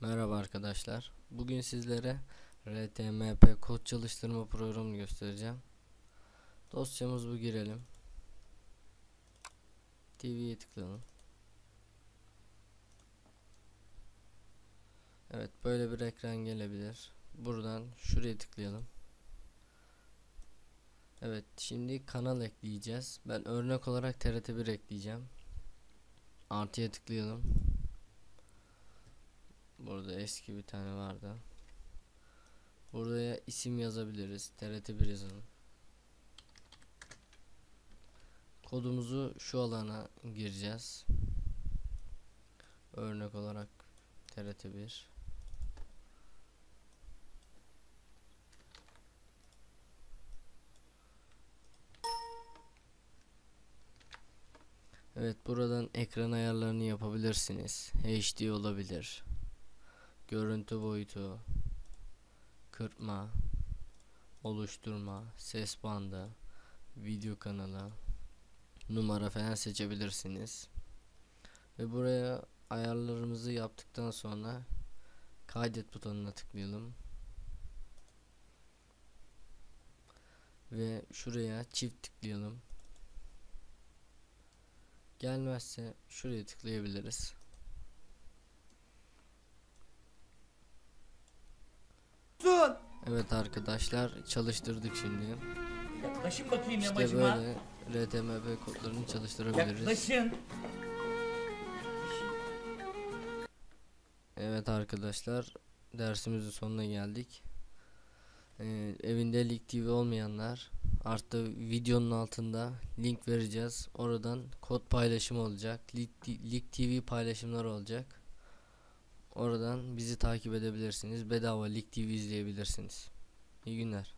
Merhaba arkadaşlar. Bugün sizlere RTMP kod çalıştırma programını göstereceğim. Dosyamız bu girelim. TV'ye tıklayalım. Evet böyle bir ekran gelebilir. Buradan şuraya tıklayalım. Evet şimdi kanal ekleyeceğiz. Ben örnek olarak TRT1 ekleyeceğim. Artıya tıklayalım. Burada eski bir tane vardı. Buraya isim yazabiliriz. TRT1 yazalım. Kodumuzu şu alana gireceğiz. Örnek olarak TRT1. Evet buradan ekran ayarlarını yapabilirsiniz. HD olabilir görüntü boyutu, kırpma, oluşturma, ses bandı, video kanalı, numara falan seçebilirsiniz. Ve buraya ayarlarımızı yaptıktan sonra kaydet butonuna tıklayalım. Ve şuraya çift tıklayalım. Gelmezse şuraya tıklayabiliriz. Evet arkadaşlar çalıştırdık şimdi. Yaklaşın bakayım İşte yamacıma. böyle RTMP kodlarını çalıştırabiliriz. Yaklaşın. Evet arkadaşlar dersimizin sonuna geldik. Ee, evinde Lig TV olmayanlar artı videonun altında link vereceğiz. Oradan kod paylaşımı olacak. Lig, Lig TV paylaşımları olacak. Oradan bizi takip edebilirsiniz. Bedava Lig TV izleyebilirsiniz. İyi günler.